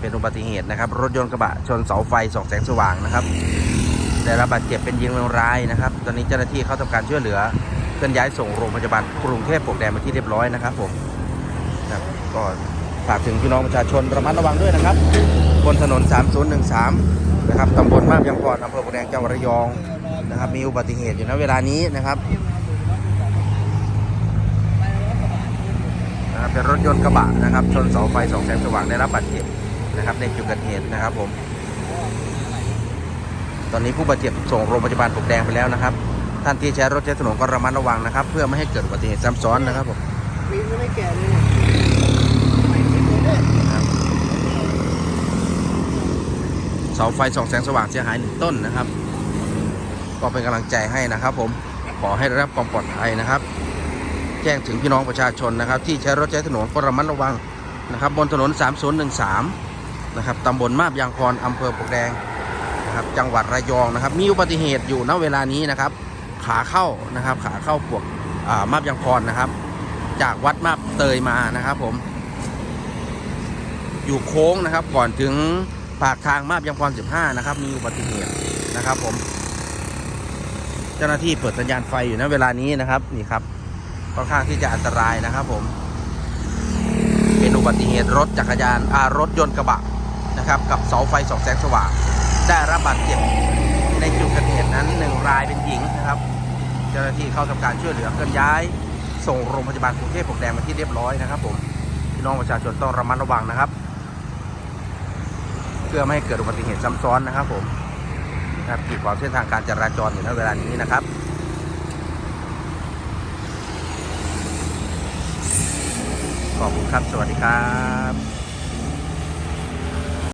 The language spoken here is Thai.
เป็นอุบัติเหตุนะครับ รถยนต์กระบะชนเสาไฟส่องแสงสว่างนะครับ ได้รับบาดเจ็บเป็นยิงร้ายนะครับ ตอนนี้เจ้าหน้าที่เข้าทำการช่วยเหลือเคลื่อนย้ายส่งโรงพยาบาลกรุงเทพปลวกแดงมาที่เรียบร้อยนะครับผมครับก็ฝากถึงพี่น้องประชาชนระมัดระวังด้วยนะครับ บนถนน 3013 นะครับตำบลมาบยางพรอำเภอปลวกแดงจังหวัดระยองนะครับ มีอุบัติเหตุอยู่ณเวลานี้นะครับเป็นรถยนต์กระบะนะครับ ชนเสาไฟสองแสงสว่างได้รับบาดเจ็บ นะครับในจุดเกิดเหตุนะครับผม ตอนนี้ผู้บาดเจ็บส่งโรงพยาบาลปลวกแดงไปแล้วนะครับ ท่านที่ใช้รถใช้ถนนก็ระมัดระวังนะครับ เพื่อไม่ให้เกิดอุบัติเหตุซ้ำซ้อนนะครับผมปีนก็ไม่แก่เลยเนี่ยนะครับเสาไฟส่องแสงสว่างเสียหายหนึ่งต้นนะครับ ก็เป็นกำลังใจให้นะครับ ผมขอให้ได้รับความปลอดภัยนะครับ แจ้งถึงพี่น้องประชาชนนะครับ ที่ใช้รถใช้ถนนก็ระมัดระวังนะครับ บนถนน 3013 นะครับตำบลมาบยางพรอำเภอปกแดงนะครับจังหวัดระยองนะครับ มีอุบัติเหตุอยู่ณเวลานี้นะครับ ขาเข้านะครับ ขาเข้าปวกมาบยางพรนะครับ จากวัดมาบเตยมานะครับผม อยู่โค้งนะครับ ก่อนถึงปากทางมาบยางพร 15 นะครับ มีอุบัติเหตุนะครับ ผม เจ้าหน้าที่เปิดสัญญาณไฟอยู่ณเวลานี้นะครับนี่ครับค่อนข้างที่จะอันตรายนะครับผม เป็นอุบัติเหตุรถจักรยานอารถยนต์กระบะ นะครับกับเสาไฟสองแสงสว่าง ได้รับบาดเจ็บในจุดเกิดเหตุนั้นหนึ่งรายเป็นหญิงนะครับ เจ้าหน้าที่เข้าทำการช่วยเหลือเคลื่อนย้าย ส่งโรงพยาบาลกรุงเทพปกแดงมาที่เรียบร้อยนะครับผมพี่น้องประชาชนต้องระมัดระวังนะครับ เพื่อไม่ให้เกิดอุบัติเหตุซ้ำซ้อนนะครับผมนะครับกีดขวางเส้นทางการจราจรอยู่ณเวลานี้นะครับขอบคุณครับ สวัสดีครับ